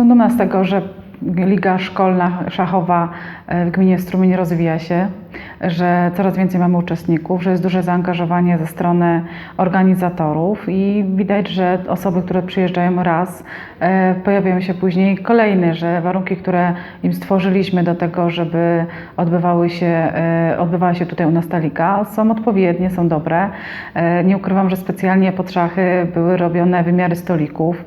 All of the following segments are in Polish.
Jestem dumna z tego, że Liga Szkolna Szachowa e, w gminie Strumień rozwija się, że coraz więcej mamy uczestników, że jest duże zaangażowanie ze strony organizatorów i widać, że osoby, które przyjeżdżają raz, e, pojawiają się później kolejne, że warunki, które im stworzyliśmy do tego, żeby odbywały się, e, odbywała się tutaj u nas ta liga, są odpowiednie, są dobre. E, Nie ukrywam, że specjalnie pod szachy były robione wymiary stolików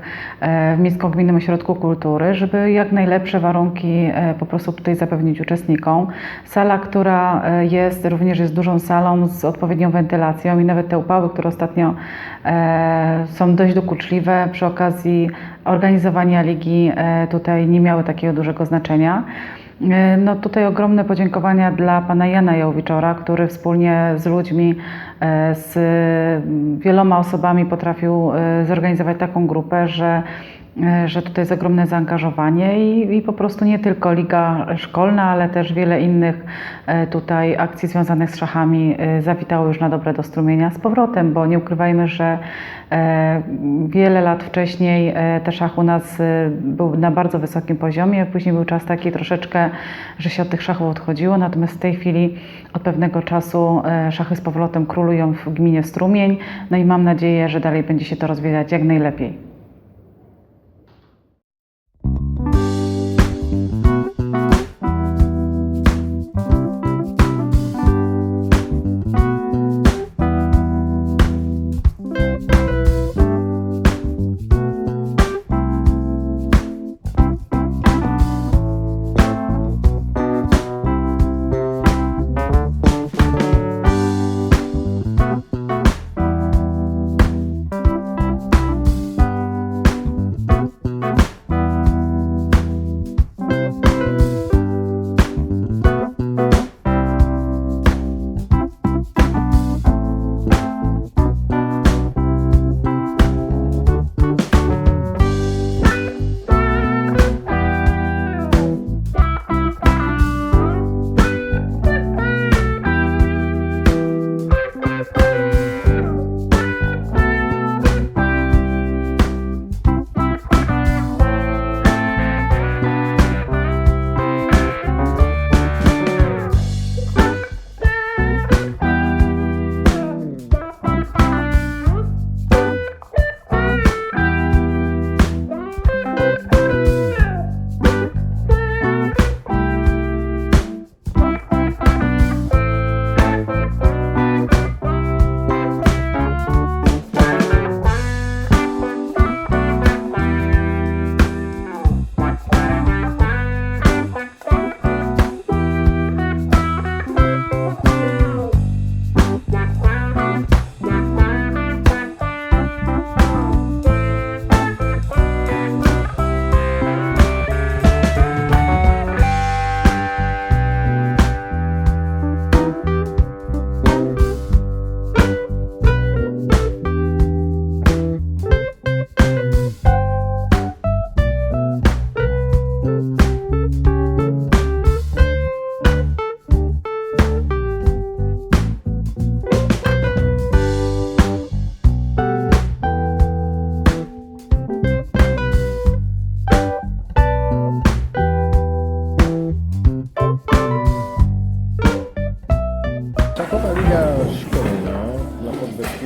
w Miejsko-Gminnym Ośrodku Kultury, żeby jak najlepsze warunki po prostu tutaj zapewnić uczestnikom. Sala, która jest, również jest dużą salą z odpowiednią wentylacją i nawet te upały, które ostatnio e, są dość dokuczliwe przy okazji organizowania ligi e, tutaj nie miały takiego dużego znaczenia. E, No tutaj ogromne podziękowania dla pana Jana Jałowiczora, który wspólnie z ludźmi, z wieloma osobami potrafił zorganizować taką grupę, że że tutaj jest ogromne zaangażowanie i, i po prostu nie tylko liga szkolna, ale też wiele innych e, tutaj akcji związanych z szachami e, zawitało już na dobre do strumienia z powrotem, bo nie ukrywajmy, że e, wiele lat wcześniej e, te szachy u nas e, był na bardzo wysokim poziomie, później był czas taki troszeczkę, że się od tych szachów odchodziło, natomiast w tej chwili od pewnego czasu e, szachy z powrotem królują w gminie Strumień, no i mam nadzieję, że dalej będzie się to rozwijać jak najlepiej.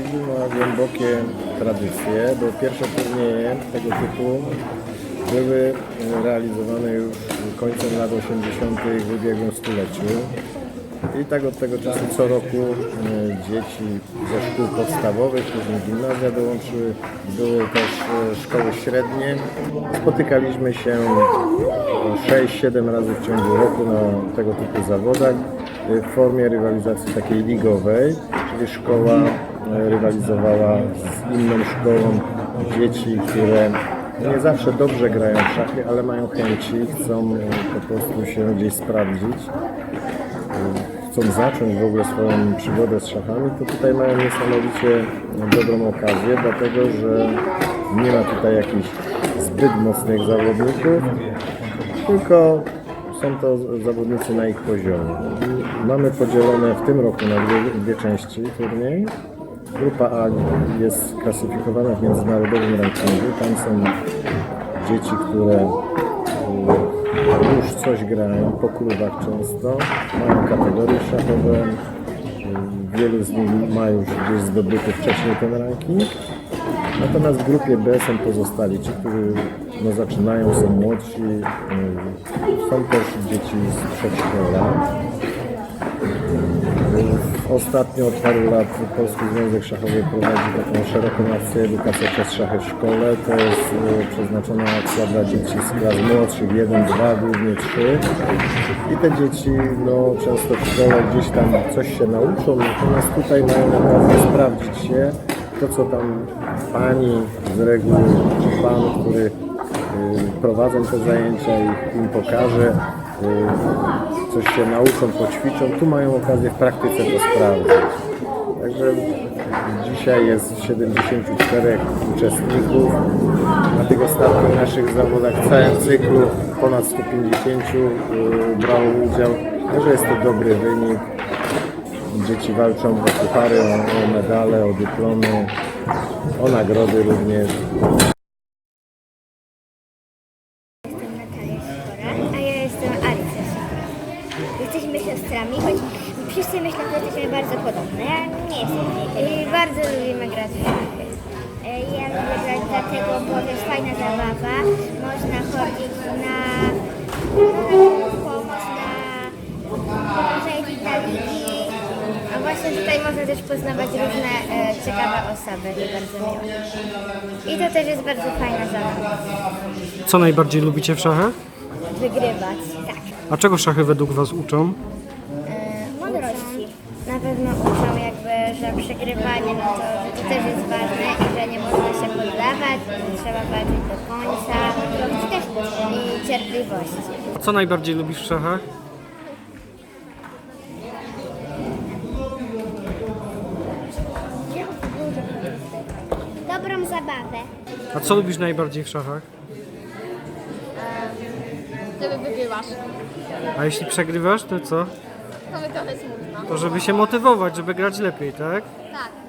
Podbeskidziu ma głębokie tradycje, bo pierwsze turnieje tego typu były realizowane już końcem lat 80. w ubiegłym stuleciu. I tak od tego czasu co roku e, dzieci ze szkół podstawowych, później gimnazja dołączyły, były też e, szkoły średnie. Spotykaliśmy się 6-7 razy w ciągu roku na tego typu zawodach e, w formie rywalizacji takiej ligowej, czyli szkoła e, rywalizowała z inną szkołą dzieci, które nie zawsze dobrze grają w szachy, ale mają chęci, chcą po prostu się gdzieś sprawdzić chcą zacząć w ogóle swoją przygodę z szachami, to tutaj mają niesamowicie dobrą okazję, dlatego że nie ma tutaj jakichś zbyt mocnych zawodników, tylko są to zawodnicy na ich poziomie. Mamy podzielone w tym roku na dwie, dwie części turniej. Grupa A jest klasyfikowana w międzynarodowym rankingu. Tam są dzieci, które y, już coś grają, po klubach często, mają kategorie szachowe, y, wielu z nich ma już gdzieś zdobyty wcześniej ten ranking. Natomiast w grupie B są pozostali, ci, którzy no, zaczynają, są młodsi, y, są też dzieci z przedszkola. Ostatnio od paru lat Polski Związek Szachowy prowadzi taką szeroką akcję Edukacja przez szachy w szkole. To jest e, przeznaczona akcja dla dzieci z klas młodszych 1, 2, głównie 3. I te dzieci no, często w szkole gdzieś tam coś się nauczą, natomiast tutaj mają okazję sprawdzić się to, co tam pani z reguły, czy pan, który y, prowadzą te zajęcia i im pokaże, coś się nauczą, poćwiczą, tu mają okazję w praktyce to sprawdzić. Także dzisiaj jest 74 uczestników. Na tych ostatnich naszych zawodach w całym cyklu ponad 150 y, brało udział. Także jest to dobry wynik. Dzieci walczą o puchary, o medale, o dyplomy, o nagrody również. Siostrami, choć wszyscy myślą, że jesteśmy bardzo podobne. Ja nie jestem. I bardzo lubimy grać w szachy. E, Ja lubię grać dlatego, bo to jest fajna zabawa. Można chodzić na pomoc, na zajęć na ligi. A właśnie tutaj można też poznawać różne e, ciekawe osoby i bardzo miło. I to też jest bardzo fajna zabawa. Co najbardziej lubicie w szachach? Wygrywać, tak. A czego szachy według Was uczą? Na pewno uczą jakby, że przegrywanie, no to, że to też jest ważne i że nie można się poddawać, że trzeba walczyć do końca i też i cierpliwości. Co najbardziej lubisz w szachach? Dobrą zabawę. A co lubisz najbardziej w szachach? Żeby wygrywasz. A jeśli przegrywasz, to co? To trochę smutno. To żeby się motywować, żeby grać lepiej, tak? Tak.